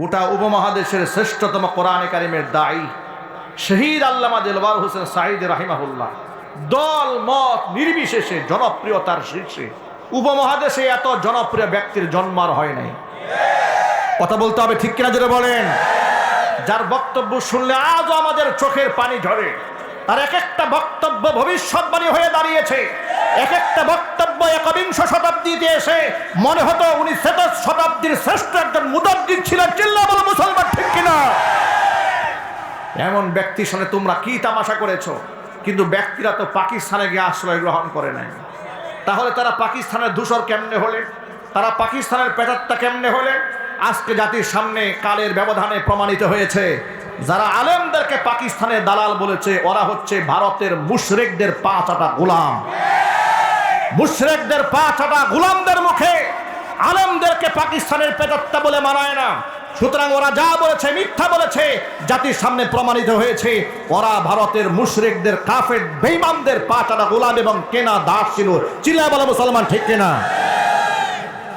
গোটা উপমহাদেশের শ্রেষ্ঠতম কোরআনে কারিমের দায়ী শহীদ আল্লামা দেলবার হোসেন সাহিদ রাহিমাহুল্লাহ। দল, মত নির্বিশেষে জনপ্রিয়তার শীর্ষে। উপমহাদেশে এত জনপ্রিয় ব্যক্তির জন্ম আর হয় নাই। কথা বলতে হবে ঠিক কিনা জোরে বলেন? যার বক্তব্য শুনলে আজও আমাদের চোখের পানি ঝরে। তার এক একটা বক্তব্য ভবিষ্যৎবাণী হয়ে দাঁড়িয়েছে। এক একটা বক্তব্য একবিংশ শতাব্দীতে এসে মনে হতো উনি শত শতাব্দীর শ্রেষ্ঠ একজন মুদাব্দির ছিলেন। চিল্লা বলো মুসলমান, ঠিক কিনা? এমন ব্যক্তির সাথে তোমরা কি তামাশা করেছ? কিন্তু ব্যক্তিরা তো পাকিস্তানে গিয়ে আশ্রয় গ্রহণ করে নাই। তাহলে তারা পাকিস্তানের দূষর কেমনে হলে? তারা পাকিস্তানের পেটারটা কেমনে হলে? আজকে জাতির সামনে কালের ব্যবধানে প্রমাণিত হয়েছে, যারা আলেমদেরকে পাকিস্তানের দালাল বলেছে, ওরা হচ্ছে ভারতের মুশরেকদের পা চাটা গোলাম। মুশরেকদের পা চাটা গুলামদের মুখে। আলেমদেরকে পাকিস্তানের পেটারটা বলে মানায় না। সুতরাং ওরা যা বলেছে, মিথ্যা বলেছে, জাতির সামনে প্রমাণিত হয়েছে। ওরা ভারতের মুশরিকদের, কাফের বেইমানদের পাটারা গোলাম এবং কেনা দাস ছিল। চিল্লায় বলে মুসলমান, ঠিক কেনা?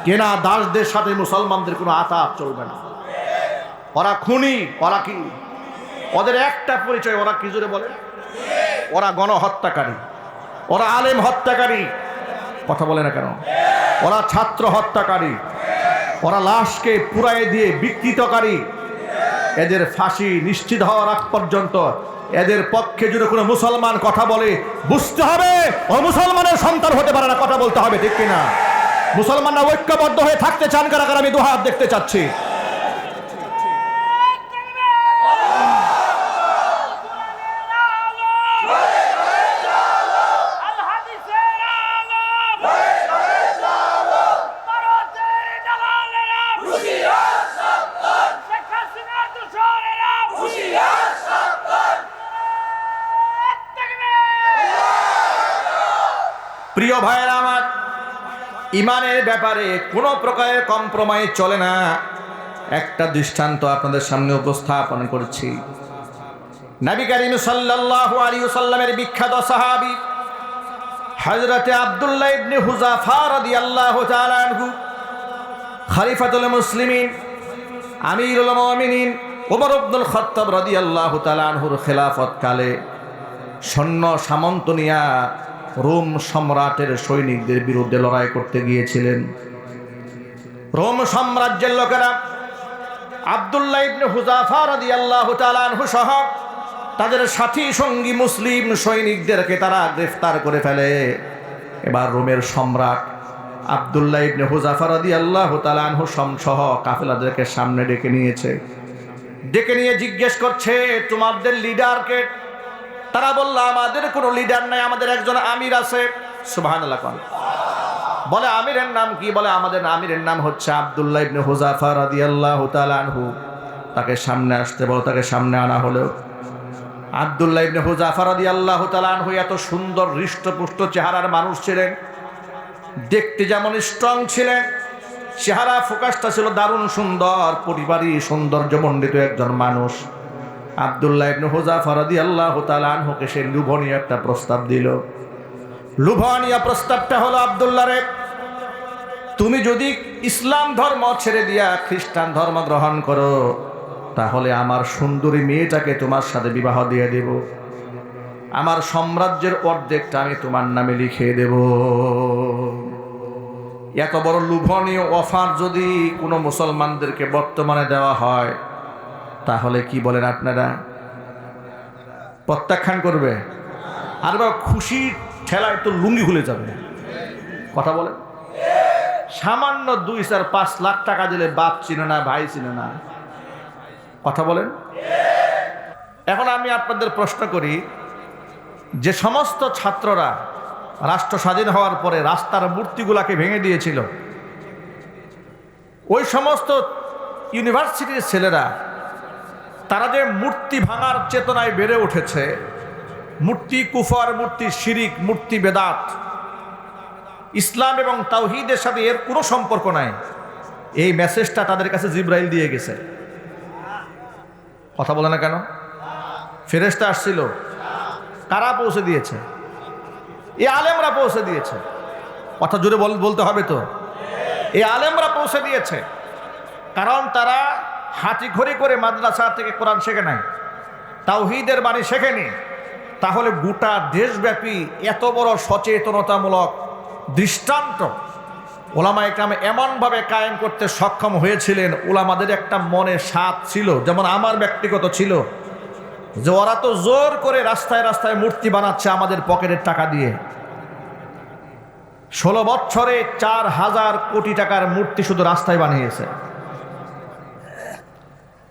কেনা দাসদের সাথে মুসলমানদের কোনো আতাপ চলবে না। ওরা খুনি, ওরা কি? ওদের একটা পরিচয়, ওরা কি জোরে বলে? ওরা গণহত্যাকারী। ওরা আলেম হত্যাকারী। কথা বলে না কেন? ওরা ছাত্র হত্যাকারী। ওরা লাশকে পুরাই দিয়ে বিকৃতকারী। এদের ফাঁসি নিশ্চিত হওয়ার আগ পর্যন্ত এদের পক্ষে যদি কোনো মুসলমান কথা বলে, বুঝতে হবে, ও মুসলমানের সন্তান হতে পারে না, কথা বলতে হবে, ঠিক কিনা? মুসলমানরা ঐক্যবদ্ধ হয়ে থাকতে চান, কারা কারা আমি দুহাত দেখতে চাচ্ছি। ইমানের ব্যাপারে কোনো প্রকারের কম্প্রোমাইজ চলে না। একটা দৃষ্টান্ত আপনাদের সামনে উপস্থাপন করছি। নবী করিম সাল্লাল্লাহু আলাইহি সাল্লামের বিখ্যাত সাহাবী হযরতে আব্দুল্লাহ ইবনে হুযাফা রাদিয়াল্লাহু তাআলা আনহু, খলিফাতুল মুসলিমিন, আমিরুল মুমিনিন ওমর ইবনুল খাত্তাব রাদিয়াল্লাহু তাআলা আনহুর খেলাফত কালে সৈন্য সামন্ত নিয়া রোম সম্রাটের সৈনিকদের বিরুদ্ধে লড়াই করতে গিয়েছিলেন। রোম সাম্রাজ্যের লোকেরা আবদুল্লাহ ইবনে হুজাফা রাদিয়াল্লাহু তাআলা আনহু সহ তাদের সাথী সঙ্গী মুসলিম সৈনিকদেরকে তারা গ্রেফতার করে ফেলে। এবার রোমের সম্রাট আবদুল্লাহ ইবনে হুজাফা রাদিয়াল্লাহু তাআলা আনহু সহ কাফেলাদেরকে সামনে ডেকে নিয়েছে। ডেকে নিয়ে জিজ্ঞেস করছে, তোমাদের লিডারকে তারা বলল, আমাদের কোনো লিডার নাই, আমাদের একজন আমির আছে। সুবহান বলে, আমিরের নাম কি? বলে, আমাদের আমিরের নাম হচ্ছে আবদুল্লাহ ইবনে হুজাফা রাদিয়াল্লাহু তাআলা আনহু। তাকে সামনে আসতে বলো, তাকে সামনে আনা হলো। আবদুল্লাহ ইবনে হুজাফা রাদিয়াল্লাহু তাআলা আনহু এত সুন্দর হৃষ্টপুষ্ট চেহারার মানুষ ছিলেন। দেখতে যেমন স্ট্রং ছিলেন, চেহারা ফোকাসটা ছিল দারুণ সুন্দর, পরিবারই সৌন্দর্যমণ্ডিত একজন মানুষ। আবদুল্লাহ ইবনে হুজাফা রাদিয়াল্লাহু তাআলা আনহুকে সে লুভনীয় একটা প্রস্তাব দিল। লুভনীয় প্রস্তাবটা হলো, আবদুল্লাহ রে, তুমি যদি ইসলাম ধর্ম ছেড়ে দিয়া খ্রিস্টান ধর্ম গ্রহণ করো, তাহলে আমার সুন্দরী মেয়েটাকে তোমার সাথে বিবাহ দিয়ে দেব। আমার সাম্রাজ্যের অর্ধেকটা আমি তোমার নামে লিখে দেব। এত বড় লুভনীয় অফার যদি কোনো মুসলমানদেরকে বর্তমানে দেওয়া হয় তাহলে কি বলেন আপনারা? প্রত্যাখ্যান করবে। আর বা খুশি ঠেলায় তো লুঙ্গি খুলে যাবে। কথা বলে সামান্য দুই চার পাঁচ লাখ টাকা দিলে বাপ চিনে না, ভাই চিনে না। কথা বলেন। এখন আমি আপনাদের প্রশ্ন করি, যে সমস্ত ছাত্ররা রাষ্ট্র স্বাধীন হওয়ার পরে রাস্তার মূর্তিগুলাকে ভেঙে দিয়েছিল, ওই সমস্ত ইউনিভার্সিটির ছেলেরা তারা যে মূর্তি ভাঙার চেতনায় বেড়ে উঠেছে, মূর্তি কুফর, মূর্তি শিরিক, মূর্তি বেদাত, ইসলাম এবং তাওহিদের সাথে এর কোনো সম্পর্ক নাই। এই মেসেজটা তাদের কাছে জিব্রাইল দিয়ে গেছে। কথা বলে না কেন? ফেরেস্তা আসছিল। কারা পৌঁছে দিয়েছে? এই আলেমরা পৌঁছে দিয়েছে। কথা বল- বলতে হবে তো। এই আলেমরা পৌঁছে দিয়েছে। কারণ তারা হাতি ঘড়ি করে মাদ্রাসা থেকে কোরআন শেখে নাই, তাওহিদের বাণী শেখেনি তাহলে গোটা দেশব্যাপী এত বড় সচেতনতামূলক দৃষ্টান্ত ওলামা একরাম এমনভাবে কায়েম করতে সক্ষম হয়েছিলেন, ওলামাদের একটা মনে স্বাদ ছিল, যেমন আমার ব্যক্তিগত ছিল, যে ওরা তো জোর করে রাস্তায় রাস্তায় মূর্তি বানাচ্ছে আমাদের পকেটের টাকা দিয়ে। ষোলো বছরে চার হাজার কোটি টাকার মূর্তি শুধু রাস্তায় বানিয়েছে।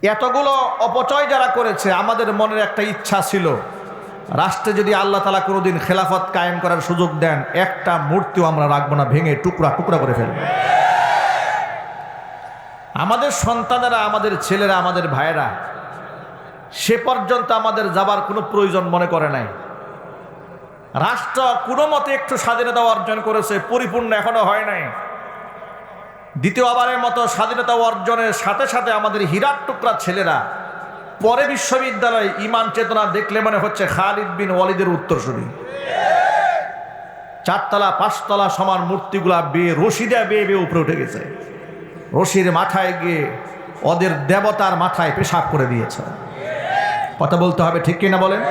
এতগুলো অপচয় যারা করেছে, আমাদের মনের একটা ইচ্ছা ছিল। রাষ্ট্রে যদি আল্লাহ তালা কোনোদিন খেলাফত কায়েম করার সুযোগ দেন, একটা মূর্তিও আমরা রাখব না, ভেঙে টুকরা টুকরা করে ফেলব। আমাদের সন্তানেরা, আমাদের ছেলেরা, আমাদের ভাইয়েরা, সে পর্যন্ত আমাদের যাবার কোনো প্রয়োজন মনে করে নাই। রাষ্ট্র কোনো মতে একটু স্বাধীনতা অর্জন করেছে, পরিপূর্ণ এখনও হয় নাই। দ্বিতীয়বারের মতো স্বাধীনতা অর্জনের সাথে সাথে আমাদের হীরার টুকরা ছেলেরা পরে বিশ্ববিদ্যালয়ে ইমান চেতনা দেখলে মনে হচ্ছে খালিদ বিন ওয়ালিদের উত্তরসূরি। চারতলা, পাঁচতলা সমান মূর্তিগুলা বেয়ে রশি দেয়া বেয়ে বেয়ে উপরে উঠে গেছে। রশির মাথায় গিয়ে ওদের দেবতার মাথায় পেশাব করে দিয়েছে। কথা বলতে হবে ঠিক কিনা বলেন?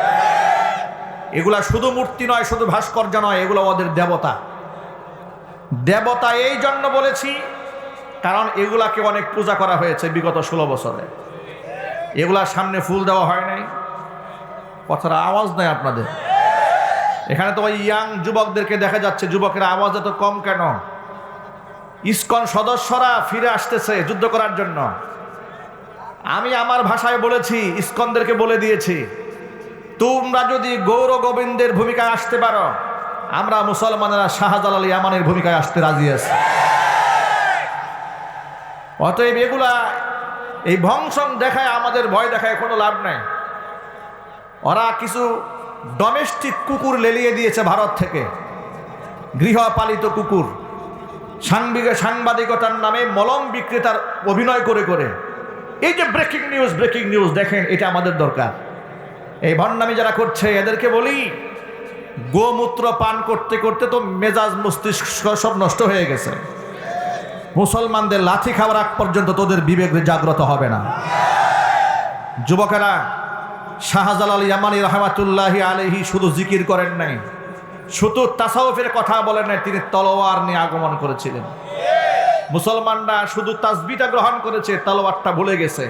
এগুলা শুধু মূর্তি নয়, শুধু ভাস্কর্য নয়, এগুলো ওদের দেবতা। দেবতা এই জন্য বলেছি কারণ এগুলাকে অনেক পূজা করা হয়েছে বিগত ষোলো বছরে। এগুলার সামনে ফুল দেওয়া হয় নাই। কথার আওয়াজ নাই আপনাদের। এখানে তো ইয়াং যুবকদেরকে দেখা যাচ্ছে, যুবকের আওয়াজ এত কম কেন? ইসকন সদস্যরা ফিরে আসতেছে যুদ্ধ করার জন্য। আমি আমার ভাষায় বলেছি, ইসকনদেরকে বলে দিয়েছি, তোমরা যদি গৌর গোবিন্দের ভূমিকায় আসতে পারো, আমরা মুসলমানেরা শাহজালাল ইয়ামানের ভূমিকায় আসতে রাজি আছি। অতএব এগুলা এই ভংসং দেখায়, আমাদের ভয় দেখায়, কোনো লাভ নাই। ওরা কিছু ডোমেস্টিক কুকুর লেলিয়ে দিয়েছে ভারত থেকে। গৃহপালিত কুকুর। সাংবিক সাংবাদিকতার নামে মলম বিক্রেতার অভিনয় করে করে। এই যে ব্রেকিং নিউজ ব্রেকিং নিউজ দেখেন, এটা আমাদের দরকার। এই ভণ্ডামি যারা করছে, এদেরকে বলি, গোমূত্র পান করতে করতে তো মেজাজ মস্তিষ্ক সব নষ্ট হয়ে গেছে। মুসলমানদের লাথি খাওয়ার আগ পর্যন্ত তোদের বিবেক জাগ্রত হবে না। যুবকেরা, শাহজালাল ইয়ামানি রহমাতুল্লাহ আলহি শুধু জিকির করেন নাই, শুধু তাসাউফের কথা বলেন নাই, তিনি তলোয়ার নিয়ে আগমন করেছিলেন। মুসলমানরা শুধু তাসবিটা গ্রহণ করেছে, তলোয়ারটা ভুলে গেছে।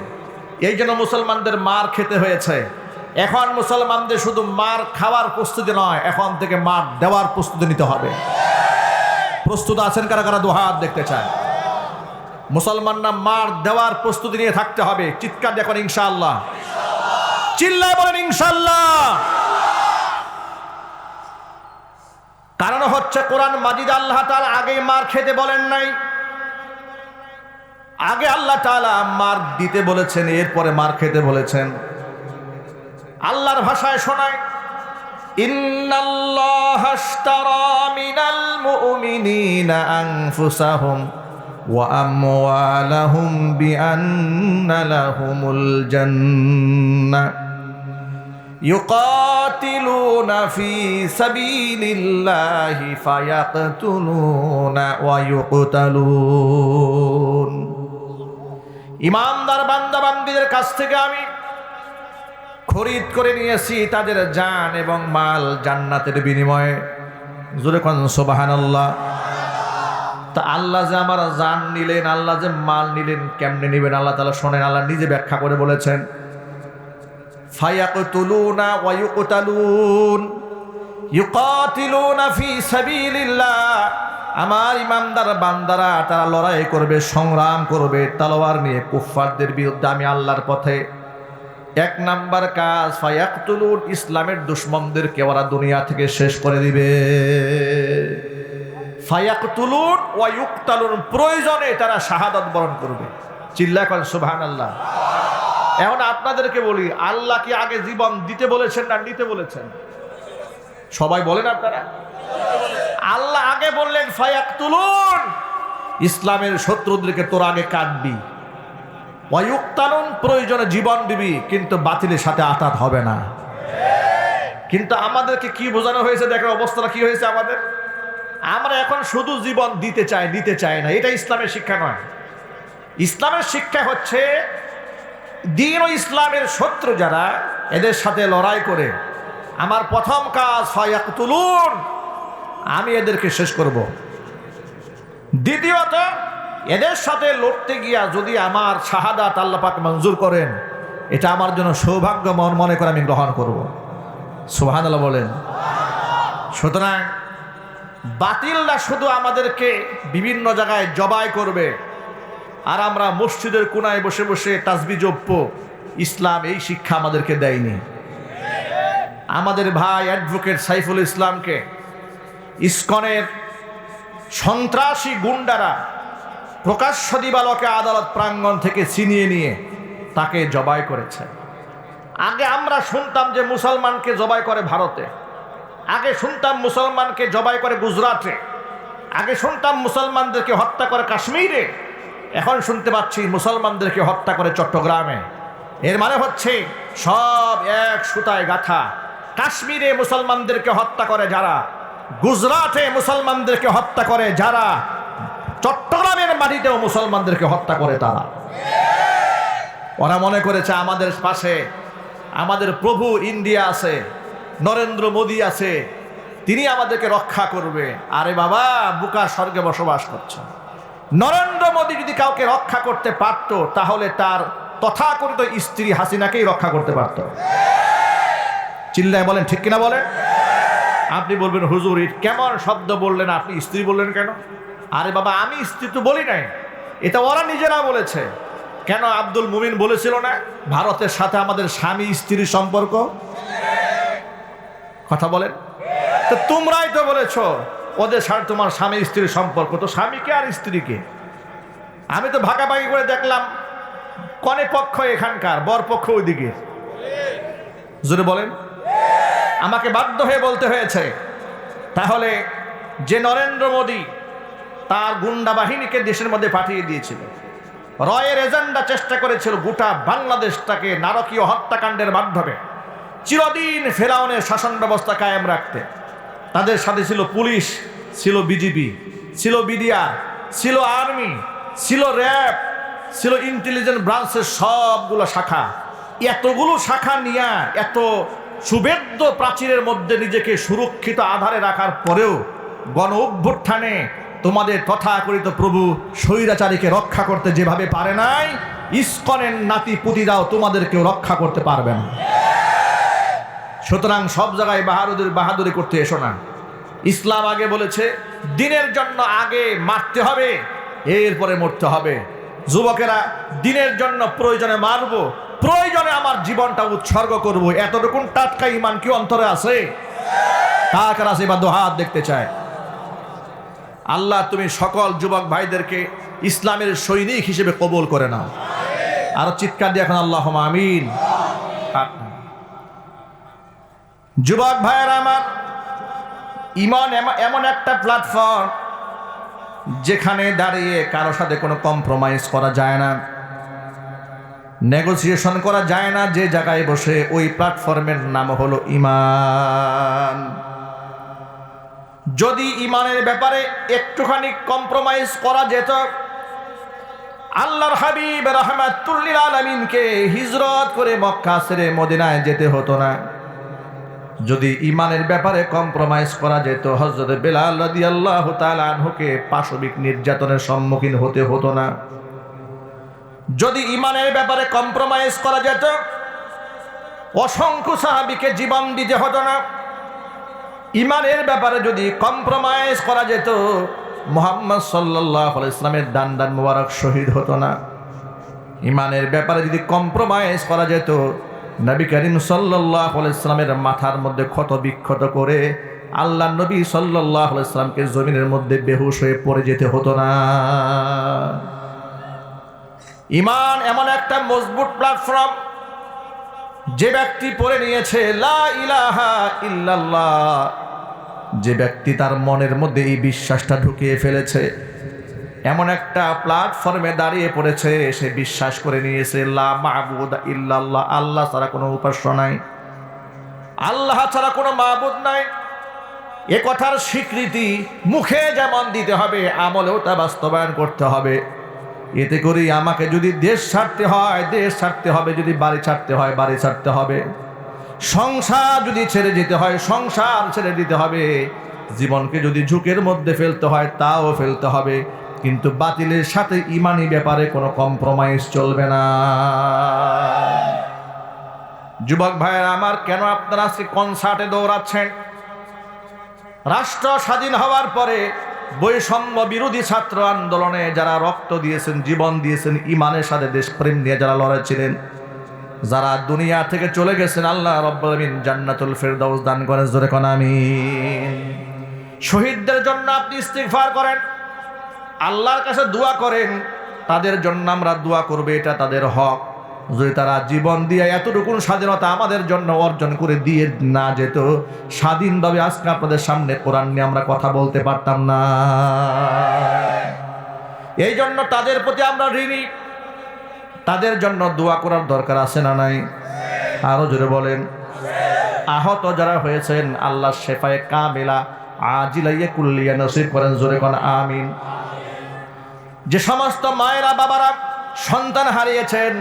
এই জন্য মুসলমানদের মার খেতে হয়েছে। এখন মুসলমানদের শুধু মার খাওয়ার প্রস্তুতি নয়, এখন থেকে মার দেওয়ার প্রস্তুতি নিতে হবে। প্রস্তুত আছেন কারা কারা? দুহাত দেখতে চায় মুসলমানরা মার দেওয়ার প্রস্তুতি নিয়ে থাকতে হবে। চিৎকার দেখুন ইনশাআল্লাহ। চিল্লায় বলেন, ইনশাআল্লাহ। কারণ হচ্ছে কোরআন মাজিদ আল্লাহ তার আগে মার খেতে বলেন নাই। আগে আল্লাহ তাআলা মার দিতে বলেছেন, এরপরে মার খেতে বলেছেন। আল্লাহর ভাষায় শোনায় মিনাল মুমিনিনা আনফুসাহুম। ওয়া আমওয়ালাহুম বিআন্না লাহুমুল জান্নাহ يقاتلون في سبيل الله فيقتلون ويقتلون ইমানদার বান্দা বান্দিদের কাছ থেকে আমি খরিদ করে নিয়েছি তাদের জান এবং মাল জান্নাতের বিনিময়ে জোরে কোন সোবাহান আল্লাহ তা আল্লাহ যে আমার জান নিলেন, আল্লাহ যে মাল নিলেন, কেমনে নিবেন? আল্লাহ তালা শোনেন, আল্লাহ নিজে ব্যাখ্যা করে বলেছেন, ফায়াকতুলুনা ওয়া ইউকতালুন, ইউকাতিলুনা ফি সাবিলিল্লাহ। আমার ইমানদার বান্দারা, তারা লড়াই করবে, সংগ্রাম করবে, তলোয়ার নিয়ে কুফফারদের বিরুদ্ধে আমি আল্লাহর পথে। এক নাম্বার কাজ, ফায়াকতুলুন ইসলামের দুশ্মনদেরকে ওরা দুনিয়া থেকে শেষ করে দিবে। ফায়াকতুলুন ওয়া ইউকতালুন, প্রয়োজনে তারা শাহাদাত বরণ করবে। চিল্লা করেন সুবহানাল্লাহ। এখন আপনাদেরকে বলি, আল্লাহ কি আগে জীবন দিতে বলেছেন না নিতে বলেছেন? সবাই বলেন আপনারা। আল্লাহ আগে বললেন ফায়াক তুলুন ইসলামের শত্রুদেরকে তোর আগে কাটবি। ওয়ুক্তানুন প্রয়োজনে জীবন দিবি, কিন্তু বাতিলের সাথে আতাত হবে না। কিন্তু আমাদেরকে কি বোঝানো হয়েছে, দেখেন অবস্থাটা কি হয়েছে আমাদের? আমরা এখন শুধু জীবন দিতে চাই দিতে চাই না। এটা ইসলামের শিক্ষা নয়। ইসলামের শিক্ষা হচ্ছে দিন ও ইসলামের শত্রু যারা, এদের সাথে লড়াই করে, আমার প্রথম কাজ হয় এক তুলুন আমি এদেরকে শেষ করব। দ্বিতীয়ত, এদের সাথে লড়তে গিয়া যদি আমার শাহাদাত আল্লাপাক মঞ্জুর করেন, এটা আমার জন্য সৌভাগ্য মন মনে করে আমি গ্রহণ করব। সুহান বলেন। সুতরাং বাতিলরা শুধু আমাদেরকে বিভিন্ন জায়গায় জবাই করবে। আর আমরা মসজিদের কোনায় বসে বসে তাসবি জপ্য ইসলাম এই শিক্ষা আমাদেরকে দেয়নি। আমাদের ভাই অ্যাডভোকেট সাইফুল ইসলামকে, ইস্কনের সন্ত্রাসী গুন্ডারা প্রকাশ্য দিবালকে আদালত প্রাঙ্গণ থেকে ছিনিয়ে নিয়ে তাকে জবাই করেছে। আগে আমরা শুনতাম যে মুসলমানকে জবাই করে ভারতে। আগে শুনতাম মুসলমানকে জবাই করে গুজরাটে, আগে শুনতাম মুসলমানদেরকে হত্যা করে কাশ্মীরে, এখন শুনতে পাচ্ছি মুসলমানদেরকে হত্যা করে চট্টগ্রামে। এর মানে হচ্ছে সব এক সুতায় গাথা। কাশ্মীরে মুসলমানদেরকে হত্যা করে যারা, গুজরাটে মুসলমানদেরকে হত্যা করে যারা, চট্টগ্রামের মাটিতেও মুসলমানদেরকে হত্যা করে তারা। ওরা মনে করেছে আমাদের পাশে, আমাদের প্রভু ইন্ডিয়া আছে। নরেন্দ্র মোদী আছে, তিনি আমাদেরকে রক্ষা করবে। আরে বাবা, বুকা স্বর্গে বসবাস করছে। নরেন্দ্র মোদী যদি কাউকে রক্ষা করতে পারত, তাহলে তার তথাকথিত স্ত্রী হাসিনাকেই রক্ষা করতে পারত। চিল্লায় বলেন, ঠিক কিনা বলেন? আপনি বলবেন, হুজুর কেমন শব্দ বললেন? আপনি স্ত্রী বললেন কেন? আরে বাবা, আমি স্ত্রী তো বলি নাই। এটা ওরা নিজেরা বলেছে। কেন আব্দুল মুমিন বলেছিল না, ভারতের সাথে আমাদের স্বামী স্ত্রীর সম্পর্ক? কথা বলেন? তো তোমরাই তো বলেছ, ওদের সাথে তোমার স্বামী স্ত্রীর সম্পর্ক। তো স্বামীকে আর স্ত্রীকে? আমি তো ভাগাভাগি করে দেখলাম, কনে পক্ষ এখানকার, বর পক্ষ ওইদিকে। জোরে বলেন। আমাকে বাধ্য হয়ে বলতে হয়েছে, তাহলে যে নরেন্দ্র মোদী তার গুন্ডা বাহিনীকে দেশের মধ্যে পাঠিয়ে দিয়েছিল, রয়ের এজেন্ডা চেষ্টা করেছিল গোটা বাংলাদেশটাকে নারকীয় হত্যাকাণ্ডের মাধ্যমে। চিরদিন ফেরাউনের শাসন ব্যবস্থা কায়েম রাখতে। তাদের সাথে ছিল পুলিশ, ছিল বিজিবি, ছিল বিডিআর, ছিল আর্মি, ছিল র্যাব, ছিল ইন্টেলিজেন্ট ব্রাঞ্চের সবগুলো শাখা। এতগুলো শাখা নিয়ে, এত সুবেদ্য প্রাচীরের মধ্যে নিজেকে সুরক্ষিত আধারে রাখার পরেও গণ অভ্যুত্থানে তোমাদের তথাকথিত প্রভু স্বৈরাচারীকে রক্ষা করতে যেভাবে পারে নাই, ইস্কনের নাতি পুতিরাও তোমাদেরকেও রক্ষা করতে পারবে না। সুতরাং সব জায়গায় বাহাদুর বাহাদুরি করতে এসো না। ইসলাম আগে বলেছে, দিনের জন্য আগে মারতে হবে, এরপরে মরতে হবে। যুবকেরা, দিনের জন্য প্রয়োজনে মারব, প্রয়োজনে আমার জীবনটা উৎসর্গ করব। এতটুকুন টাটকা ইমান কি অন্তরে আছে? কার কার আছে বা দোহাত দেখতে চায়? আল্লাহ, তুমি সকল যুবক ভাইদেরকে ইসলামের সৈনিক হিসেবে কবল করে নাও। আরও চিৎকার দিয়ে এখন আল্লাহ আমিন। যুবক ভাইয়ের আমার, ইমান এম- এমন একটা প্ল্যাটফর্ম যেখানে দাঁড়িয়ে কারও সাথে কোনো কম্প্রোমাইজ করা যায় না নেগোসিয়েশন করা যায় না, যে জায়গায় বসে ওই প্ল্যাটফর্মের নাম হলো ইমান। যদি ইমানের ব্যাপারে একটুখানি কম্প্রোমাইজ করা যেত, আল্লাহর হাবিব রহমাতুল্লিল আলমিনকে হিজরত করে মক্কা সেরে মদিনায় যেতে হতো না। যদি ইমানের ব্যাপারে কম্প্রোমাইজ করা যেত হজরত বেলাল রাদি আল্লাহ আনহুকে পাশবিক নির্যাতনের সম্মুখীন হতে হতো না। যদি ইমানের ব্যাপারে কম্প্রোমাইজ করা যেত, অসংখ্য সাহাবিকে জীবন দিতে হতো না। ইমানের ব্যাপারে যদি কম্প্রোমাইজ করা যেত, মোহাম্মদ সাল্লাহ ইসলামের দান দান মুবারক শহীদ হতো না। ইমানের ব্যাপারে যদি কম্প্রোমাইজ করা যেত নবী করিম সাল্লাহ মাথার মধ্যে ক্ষত বিক্ষত করে আল্লাহ নবী সাল্লাহ ইসলামকে জমিনের মধ্যে বেহুশ হয়ে পড়ে যেতে হতো না। ইমান এমন একটা মজবুত প্ল্যাটফর্ম যে ব্যক্তি পড়ে নিয়েছে, লা ইলাহা ইল্লাল্লাহ যে ব্যক্তি তার মনের মধ্যে এই বিশ্বাসটা ঢুকিয়ে ফেলেছে। এমন একটা প্ল্যাটফর্মে দাঁড়িয়ে পড়েছে, সে বিশ্বাস করে নিয়েছে, লা ইল্লাল্লাহ, আল্লাহ ছাড়া কোনো উপাস্য নাই। আল্লাহ ছাড়া কোনো মাহবুদ নাই। এ কথার স্বীকৃতি মুখে যেমন দিতে হবে, আমলেও তা বাস্তবায়ন করতে হবে। এতে করে আমাকে যদি দেশ ছাড়তে হয়, দেশ ছাড়তে হবে, যদি বাড়ি ছাড়তে হয়, বাড়ি ছাড়তে হবে। সংসার যদি ছেড়ে যেতে হয়, সংসার ছেড়ে দিতে হবে। জীবনকে যদি ঝুঁকের মধ্যে ফেলতে হয়, তাও ফেলতে হবে। কিন্তু বাতিলের সাথে ইমানি ব্যাপারে কোনো কম্প্রোমাইজ চলবে না। যুবক ভাইয়েরা, আমার কেন আপনারা আজকে কনসার্টে দৌড়াচ্ছেন? রাষ্ট্র স্বাধীন হওয়ার পরে বৈষম্য বিরোধী ছাত্র আন্দোলনে যারা রক্ত দিয়েছেন, জীবন দিয়েছেন, ইমানের সাথে দেশপ্রেম নিয়ে যারা লড়াইছিলেন যারা দুনিয়া থেকে চলে গেছেন, আল্লাহ রব্বুল আমিন জান্নাতুল ফেরদাউস দান করেন। জোরে কোন আমিন। শহীদদের জন্য আপনি ইস্তিগফার করেন। আল্লাহর কাছে দোয়া করেন, তাদের জন্য আমরা দোয়া করবে, এটা তাদের হক। যদি তারা জীবন দিয়ে এতটুকুন স্বাধীনতা আমাদের জন্য অর্জন করে দিয়ে না যেত স্বাধীনভাবে আজকে আপনাদের সামনে কোরআন নিয়ে আমরা কথা বলতে পারতাম না। এই জন্য তাদের প্রতি আমরা ঋণী। তাদের জন্য দোয়া করার দরকার আছে না নাই? আরও জোরে বলেন। আহত যারা হয়েছেন আল্লাহ শেফায়ে কামিলা, আজিলাইয়ে কুল্লিয়া নসিব করেন, জোরে কোন, আমিন। যে সমস্ত মায়েরা বাবারা সন্তান হারিয়েছেন,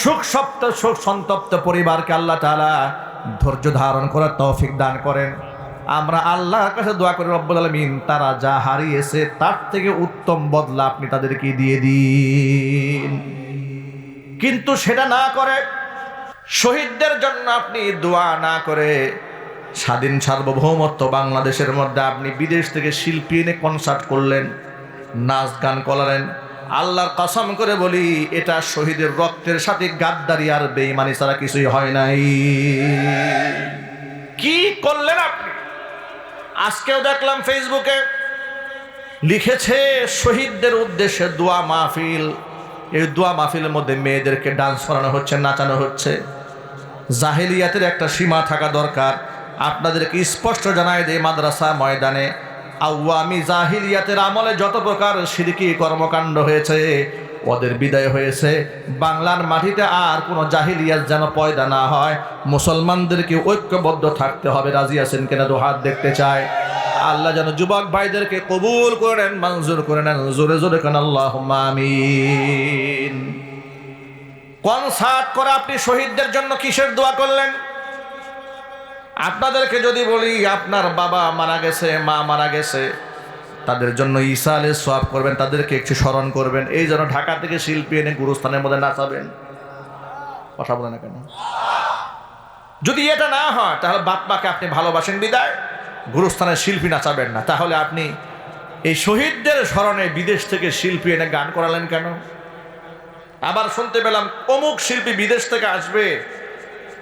সুখ সপ্ত, সুখ সন্তপ্ত পরিবারকে আল্লাহ তাআলা ধৈর্য ধারণ করার তৌফিক দান করেন। আমরা আল্লাহর কাছে দোয়া করি, রব্বুল আলমিন, তারা যা হারিয়েছে তার থেকে উত্তম বদলা আপনি তাদেরকে দিয়ে দিন। কিন্তু সেটা না করে শহীদদের জন্য আপনি দোয়া না করে স্বাধীন সার্বভৌমত্ব বাংলাদেশের মধ্যে আপনি বিদেশ থেকে শিল্পী এনে কনসার্ট করলেন। নাচ গান করলেন। আল্লাহর কসম করে বলি, এটা শহীদের রক্তের সাথে গাদ্দারি আর বেইমানি ছাড়া কিছুই হয় নাই। কি করলেন আপনি? আজকেও দেখলাম ফেসবুকে লিখেছে, শহীদদের উদ্দেশ্যে দোয়া মাহফিল। এই দোয়া মাহফিলের মধ্যে মেয়েদেরকে ডান্স করানো হচ্ছে, নাচানো হচ্ছে। জাহেলিয়াতের একটা সীমা থাকা দরকার। আপনাদেরকে স্পষ্ট জানায় যে মাদ্রাসা ময়দানে আওয়ামী জাহিলিয়াতের আমলে যত প্রকার সিরিকি কর্মকাণ্ড হয়েছে, ওদের বিদায় হয়েছে। বাংলার মাটিতে আর কোনো জাহিলিয়াত যেন পয়দা না হয়। মুসলমানদেরকে ঐক্যবদ্ধ থাকতে হবে, রাজি আছেন কিনা দু হাত দেখতে চায়। আল্লাহ যেন যুবক ভাইদেরকে কবুল করে নেন, মঞ্জুর করে নেন, জোরে জোরে কেন আল্লাহ কনসার্ট করে আপনি শহীদদের জন্য কিসের দোয়া করলেন? আপনাদেরকে যদি বলি, আপনার বাবা মারা গেছে, মা মারা গেছে, তাদের জন্য ঈসা আলে করবেন, তাদেরকে একটু স্মরণ করবেন। এই জন্য ঢাকা থেকে শিল্পী এনে গুরুস্থানের মধ্যে নাচাবেন। কথা বলে না কেন? যদি এটা না হয়, তাহলে বাপ মাকে আপনি ভালোবাসেন বিদায়। গুরুস্থানের শিল্পী নাচাবেন না। তাহলে আপনি এই শহীদদের স্মরণে বিদেশ থেকে শিল্পী এনে গান করালেন কেন? আবার শুনতে পেলাম, অমুক শিল্পী বিদেশ থেকে আসবে,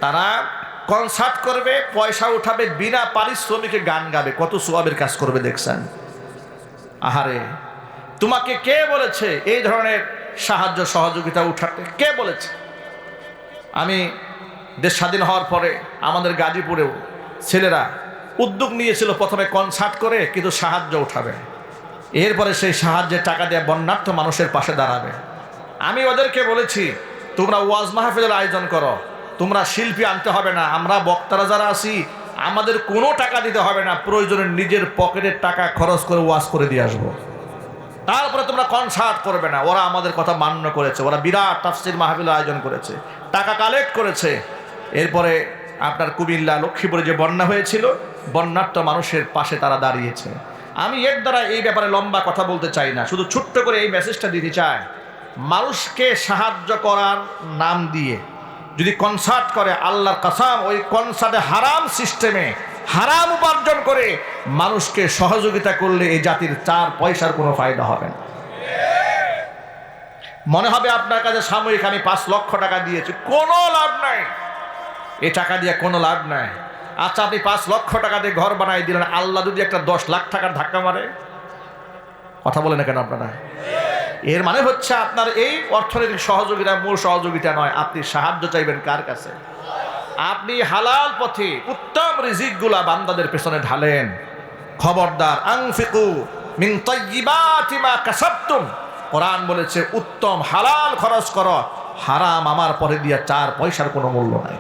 তারা কনসার্ট করবে, পয়সা উঠাবে, বিনা পারিশ্রমিকে গান গাবে। কত সোয়াবের কাজ করবে দেখছেন? আহারে, তোমাকে কে বলেছে এই ধরনের সাহায্য সহযোগিতা উঠাতে? কে বলেছে? আমি দেশ স্বাধীন হওয়ার পরে আমাদের গাজীপুরেও ছেলেরা উদ্যোগ নিয়েছিল প্রথমে কনসার্ট করে, কিন্তু সাহায্য উঠাবে। এরপরে সেই সাহায্যের টাকা দিয়ে বন্যার্থ মানুষের পাশে দাঁড়াবে। আমি ওদেরকে বলেছি, তোমরা ওয়াজ মাহফিলের আয়োজন করো। তোমরা শিল্পী আনতে হবে না, আমরা বক্তারা যারা আছি, আমাদের কোনো টাকা দিতে হবে না, প্রয়োজনে নিজের পকেটের টাকা খরচ করে ওয়াশ করে দিয়ে আসব। তারপরে তোমরা কনসার্ট করবে না, ওরা আমাদের কথা মান্য করেছে, ওরা বিরাট তাফসির মাহফিল আয়োজন করেছে, টাকা কালেক্ট করেছে। এরপরে আপনার কুমিল্লা, লক্ষ্মীপুরে যে বন্যা হয়েছিল বন্যার্থ মানুষের পাশে তারা দাঁড়িয়েছে। আমি এর দ্বারা এই ব্যাপারে লম্বা কথা বলতে চাই না, শুধু ছোট্ট করে এই মেসেজটা দিতে চাই। মানুষকে সাহায্য করার নাম দিয়ে যদি কনসার্ট করে, আল্লাহর কাসাম, ওই কনসার্টে হারাম সিস্টেমে হারাম উপার্জন করে মানুষকে সহযোগিতা করলে এই জাতির চার পয়সার কোনো ফায়দা হবে না। মনে হবে আপনার কাছে সাময়িক আমি পাঁচ লক্ষ টাকা দিয়েছি, কোনো লাভ নাই। এ টাকা দিয়ে কোনো লাভ নাই। আচ্ছা আপনি পাঁচ লক্ষ টাকা দিয়ে ঘর বানাই দিলেন, আল্লাহ যদি একটা দশ লাখ টাকার ধাক্কা মারে? কথা বলে না কেন আপনারা? এর মানে হচ্ছে আপনার এই অর্থনৈতিক সহযোগিতা মূল সহযোগিতা নয়। আপনি সাহায্য চাইবেন কার কাছে? আপনি হালাল পথে উত্তম রিজিকগুলা বান্দাদের পেছনে ঢালেন। খবরদার, আংফিকু কোরআন বলেছে, উত্তম হালাল খরচ করো, হারাম আমার পরে দিয়া চার পয়সার কোনো মূল্য নাই।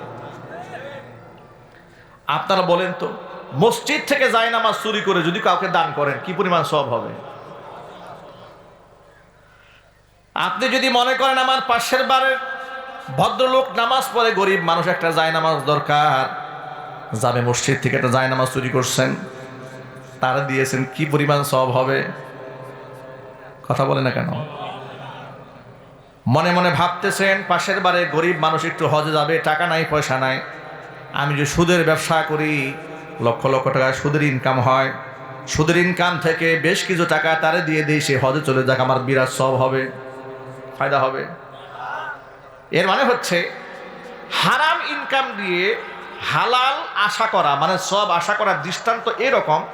আপনারা বলেন তো, মসজিদ থেকে জায়নামাজ চুরি করে যদি কাউকে দান করেন, কি পরিমাণ সব হবে? আপনি যদি মনে করেন আমার পাশের বারের ভদ্রলোক নামাজ পড়ে গরিব মানুষ, একটা যায় নামাজ দরকার। যাবে মসজিদ থেকে একটা যায় নামাজ চুরি করছেন। তারা দিয়েছেন, কি পরিমাণ সব হবে? কথা বলে না কেন? মনে মনে ভাবতেছেন, পাশের বারে গরিব মানুষ একটু হজে যাবে, টাকা নাই, পয়সা নাই। আমি যে সুদের ব্যবসা করি, লক্ষ লক্ষ টাকা সুদের ইনকাম হয়। সুদের ইনকাম থেকে বেশ কিছু টাকা তারে দিয়ে দিই, সে হজে চলে যাক, আমার বিরাট সব হবে। ফায়দা হবে। এর মানে হচ্ছে, হারাম ইনকাম দিয়ে হালাল আশা করা মানে সব আশা করার দৃষ্টান্ত এরকম,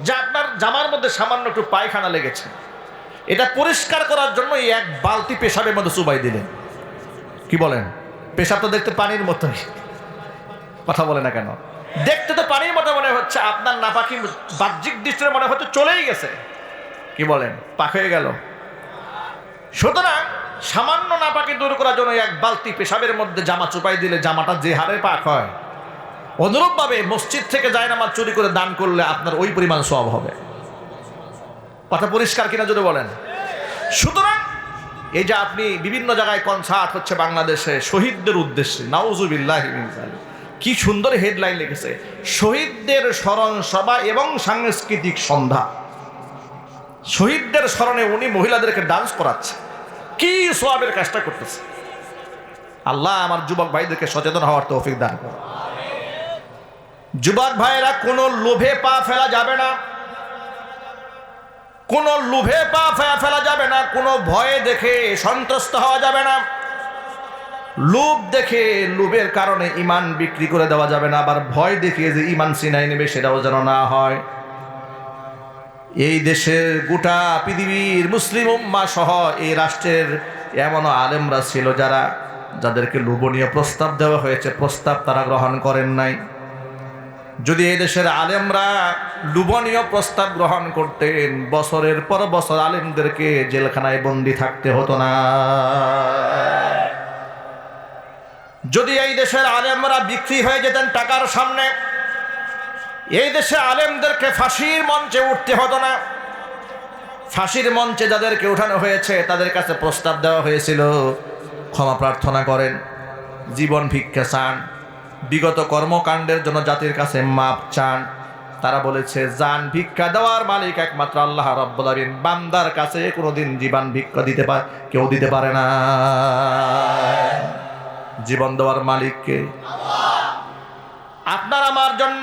যে আপনার জামার মধ্যে সামান্য একটু পায়খানা লেগেছে। এটা পরিষ্কার করার জন্য এই এক বালতি পেশাবের মধ্যে চুবাই দিলেন। কি বলেন? পেশাব তো দেখতে পানির মতোই। কথা বলে না কেন? দেখতে তো পানির মতো মনে হচ্ছে, আপনার নাপাকি বাহ্যিক দৃষ্টিতে মনে হচ্ছে চলেই গেছে। কি বলেন? পাক হয়ে গেল। সুতরাং সামান্য নাপাকি দূর করার জন্য এক বালতি পেশাবের মধ্যে জামা চুপাই দিলে জামাটা যে হারে পাক হয়। অনুরূপভাবে মসজিদ থেকে যায় নামাজ চুরি করে দান করলে আপনার ওই পরিমাণ সব হবে। কথা পরিষ্কার কিনা যদি বলেন। সুতরাং এই যে আপনি বিভিন্ন জায়গায় কনসার্ট হচ্ছে বাংলাদেশে শহীদদের উদ্দেশ্যে, নাউজুবিল্লাহ কি সুন্দর হেডলাইন লিখেছে, শহীদদের স্মরণ সভা এবং সাংস্কৃতিক সন্ধ্যা। শহীদদের স্মরণে উনি মহিলাদেরকে ডান্স করাচ্ছে। কি সোয়াবের কাজটা করতেছে। আল্লাহ আমার যুবক ভাইদেরকে সচেতন হওয়ার তৌফিক দান যুবক ভাইয়েরা, কোনো লোভে পা ফেলা যাবে না। কোনো লোভে পা ফেলা ফেলা যাবে না, কোনো ভয়ে দেখে সন্ত্রস্ত হওয়া যাবে না। লোভ দেখে লোভের কারণে ইমান বিক্রি করে দেওয়া যাবে না, আবার ভয় দেখিয়ে যে ইমান সিনাই নেবে সেটাও যেন না হয়। এই দেশের গোটা পৃথিবীর মুসলিম উম্মা সহ এই রাষ্ট্রের এমন আলেমরা ছিল যারা, যাদেরকে লোভনীয় প্রস্তাব দেওয়া হয়েছে, প্রস্তাব তারা গ্রহণ করেন নাই। যদি এই দেশের আলেমরা লুবনীয় প্রস্তাব গ্রহণ করতেন, বছরের পর বছর আলেমদেরকে জেলখানায় বন্দি থাকতে হতো না। যদি এই দেশের আলেমরা বিক্রি হয়ে যেতেন টাকার সামনে এই দেশে আলেমদেরকে ফাঁসির মঞ্চে উঠতে হতো না। ফাঁসির মঞ্চে যাদেরকে উঠানো হয়েছে, তাদের কাছে প্রস্তাব দেওয়া হয়েছিল, ক্ষমা প্রার্থনা করেন, জীবন ভিক্ষা চান, বিগত কর্মকাণ্ডের জন্য জাতির কাছে মাপ চান। তারা বলেছে, যান, ভিক্ষা দেওয়ার মালিক একমাত্র আল্লাহ রব্বুল বান্দার কাছে কোনোদিন জীবন ভিক্ষা দিতে পারে, কেউ দিতে পারে না। জীবন দেওয়ার মালিককে। আপনার আমার জন্য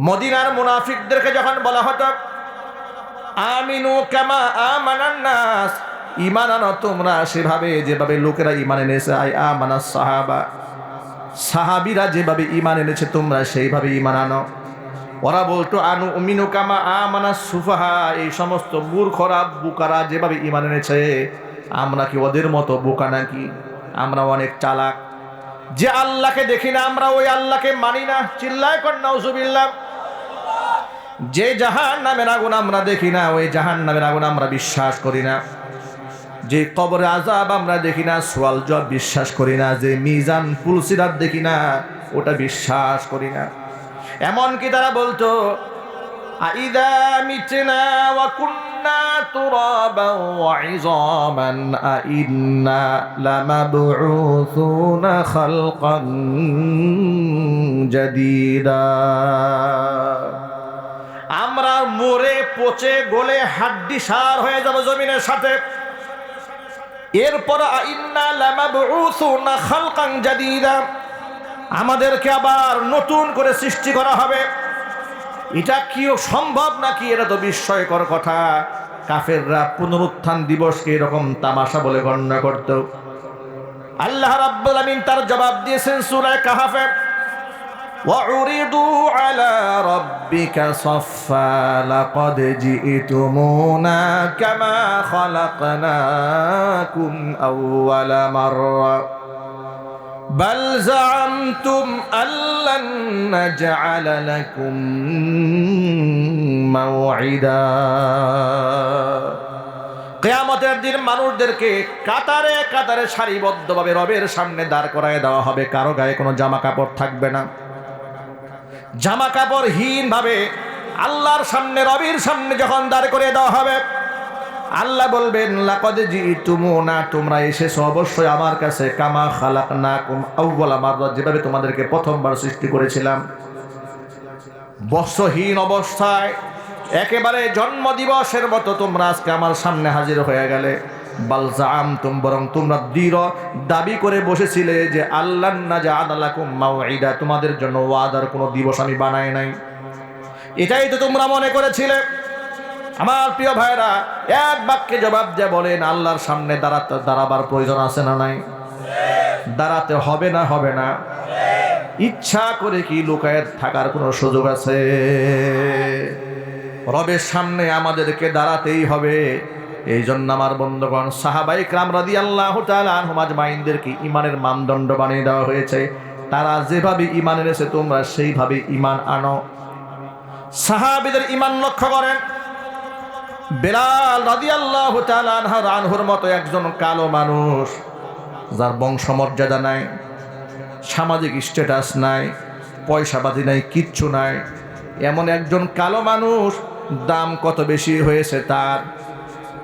মদিনার মুনাফিকদেরকে যখন বলা হতো, আমিনু কামা আমানান্নাস ইমান আনো তোমরা সেভাবে যেভাবে লোকেরা ইমান এনেছে, আই আমানা সাহাবা। সাহাবিরা যেভাবে ইমান এনেছে, তোমরা সেইভাবে ইমান আনো। ওরা বলতো, আনু মিনু কামা আমানা সুফাহা এই সমস্ত মূর্খরা, বুকারা যেভাবে ইমান এনেছে, আমরা কি ওদের মতো বোকা নাকি? আমরা অনেক চালাক। যে আল্লাহকে দেখি না, আমরা ওই আল্লাহকে মানি না। চিল্লায় কর, নাউজুবিল্লাহ। যে জাহান নামের আগুন আমরা দেখি না, ওই জাহান নামের আগুন আমরা বিশ্বাস করি না। যে কবরে আজাব আমরা দেখি না, সোয়াল জব বিশ্বাস করি না, যে মিজান পুলসিরাত দেখি না, ওটা বিশ্বাস করি না। এমনকি তারা বলতো, আইদা মিটনা ওয়া কুন্না তুরাবা ওয়া ইযামান আইন্না লামাবউসুনা খালকান জাদীদা। আমরা মরে পচে গলে হাড্ডি সার হয়ে যাব জমিনের সাথে। এরপর আমাদেরকে আবার নতুন করে সৃষ্টি করা হবে। এটা কি সম্ভব নাকি? এটা তো বিস্ময়কর কথা। কাফেররা পুনরুত্থান দিবসকে এরকম তামাশা বলে গণ্য করত। আল্লাহ রাব্বুল আমিন তার জবাব দিয়েছেন সুরায় কাহাফে وعرضوا على ربك صفا لقد جئتمونا كما خلقناكم أول مرة بل زعمتم أن لن نجعل لكم موعدا কেয়ামতের দিন মানুষদেরকে কাতারে কাতারে সারিবদ্ধভাবে রবের সামনে দাঁড় করায় দেওয়া হবে কারো গায়ে কোনো জামা কাপড় থাকবে না জামা কাপড়হীন ভাবে আল্লাহর সামনে, রবির সামনে যখন দাঁড় করে দেওয়া হবে, আল্লাহ বলবেন, লাকদ জিতুমুনা, তোমরা এসেছ অবশ্যই আমার কাছে, কামা খালাক না আউ্বাল আমার যেভাবে তোমাদেরকে প্রথমবার সৃষ্টি করেছিলাম। বস্ত্রহীন অবস্থায়, একেবারে জন্ম দিবসের মতো তোমরা আজকে আমার সামনে হাজির হয়ে গেলে। বালজাম তুম বরং তোমরা দৃঢ় দাবি করে বসেছিলে যে আল্লাহ না যা আদালাকুম মাউইদা তোমাদের জন্য ওয়াদার কোনো দিবস আমি বানাই নাই। এটাই তো তোমরা মনে করেছিলে। আমার প্রিয় ভাইরা এক বাক্যে জবাব দিয়ে বলেন, আল্লাহর সামনে দাঁড়াতে, দাঁড়াবার প্রয়োজন আছে না নাই? দাঁড়াতে হবে না হবে না। ইচ্ছা করে কি লুকায় থাকার কোনো সুযোগ আছে? রবের সামনে আমাদেরকে দাঁড়াতেই হবে। এই জন্য আমার বন্ধুগণ সাহাবাই ক্রাম রাদি আল্লাহ আনহুমাজ মাইনদেরকে ইমানের মানদণ্ড বানিয়ে দেওয়া হয়েছে। তারা যেভাবে ইমান এনেছে, তোমরা সেইভাবে ইমান আনো। সাহাবিদের ইমান লক্ষ্য করেন। বেলাল রাদি আল্লাহ আনহুর মতো একজন কালো মানুষ, যার বংশমর্যাদা নাই, সামাজিক স্ট্যাটাস নাই পয়সাবাদী নাই, কিচ্ছু নাই। এমন একজন কালো মানুষ, দাম কত বেশি হয়েছে তার?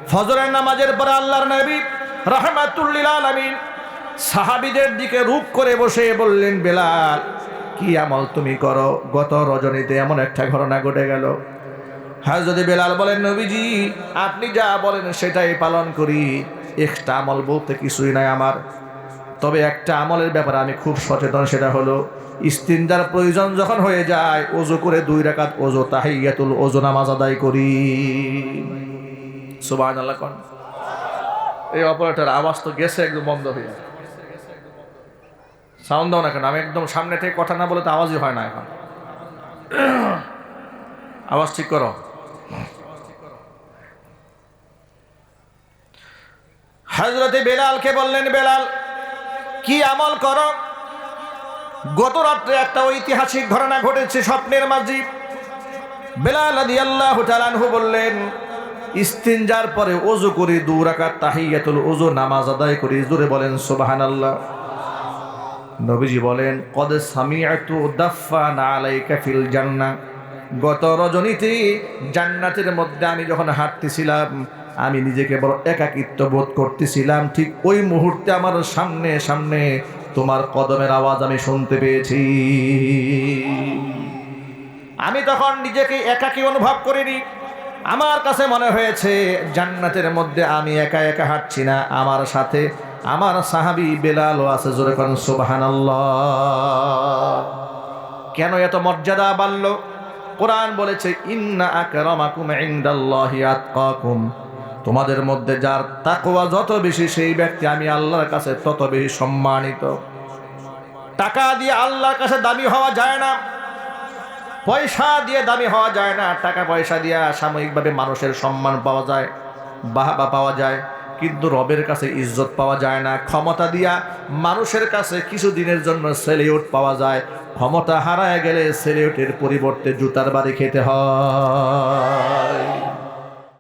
ফজরের নামাজের পরে আল্লাহর নবী রহমাতুল্লিল আলমিন সাহাবিদের দিকে রূপ করে বসে বললেন, বেলাল, কি আমল তুমি করো? গত রজনীতে এমন একটা ঘটনা ঘটে গেল। হ্যাঁ যদি বেলাল বলেন, নবীজি, আপনি যা বলেন সেটাই পালন করি। একটা আমল বলতে কিছুই নাই আমার। তবে একটা আমলের ব্যাপারে আমি খুব সচেতন, সেটা হলো ইস্তিনজার প্রয়োজন যখন হয়ে যায় ওজো করে দুই রাকাত ওজো তাহিয়াতুল ওজো নামাজ আদায় করি। সুবাহ আল্লাহ কন। এই অপারেটর আওয়াজ তো গেছে একদম বন্ধ হয়ে সাউন্ড দাও না কেন? আমি একদম সামনে থেকে কথা না বলে তো আওয়াজই হয় না এখন। আওয়াজ ঠিক করো। হজরতে বেলালকে বললেন, বেলাল, কি আমল করো? গত রাত্রে একটা ঐতিহাসিক ঘটনা ঘটেছে স্বপ্নের মাঝি। বেলাল আদি আল্লাহ বললেন ইস্তিনজার পরে ওজু করি দু রাকাত তাহিয়াতুল ওজু নামাজ আদায় করি। জোরে বলেন সুবাহান আল্লাহ নবীজি বলেন, কদ সামিআতু দাফফান আলাইকা ফিল জান্নাহ। গত রজনীতে জান্নাতের মধ্যে আমি যখন হাঁটতেছিলাম, আমি নিজেকে বড় একাকিত্ব বোধ করতেছিলাম। ঠিক ওই মুহূর্তে আমার সামনে সামনে তোমার কদমের আওয়াজ আমি শুনতে পেয়েছি। আমি তখন নিজেকে একাকী অনুভব করিনি। আমার কাছে মনে হয়েছে, জান্নাতের মধ্যে আমি একা একা হাঁটছি না। আমার সাথে আমার সাহাবি বেলালও আছে, জোরে করেন সুবাহান কেন এত মর্যাদা বাড়ল? কোরআন বলেছে, ইন্না আকরামাকুম ইনদাল্লাহি আতকাকুম। তোমাদের মধ্যে যার তাকওয়া যত বেশি, সেই ব্যক্তি আমি আল্লাহর কাছে তত বেশি সম্মানিত। টাকা দিয়ে আল্লাহর কাছে দামি হওয়া যায় না। পয়সা দিয়ে দামি হওয়া যায় না, টাকা পয়সা দিয়ে সাময়িকভাবে মানুষের সম্মান পাওয়া যায়, বাহাবা পাওয়া যায়, কিন্তু রবের কাছে ইজ্জত পাওয়া যায় না, ক্ষমতা দিয়া মানুষের কাছে কিছু দিনের জন্য সেলিউট পাওয়া যায়, ক্ষমতা হারায় গেলে সেলিউটের পরিবর্তে জুতার বাড়ি খেতে হয়।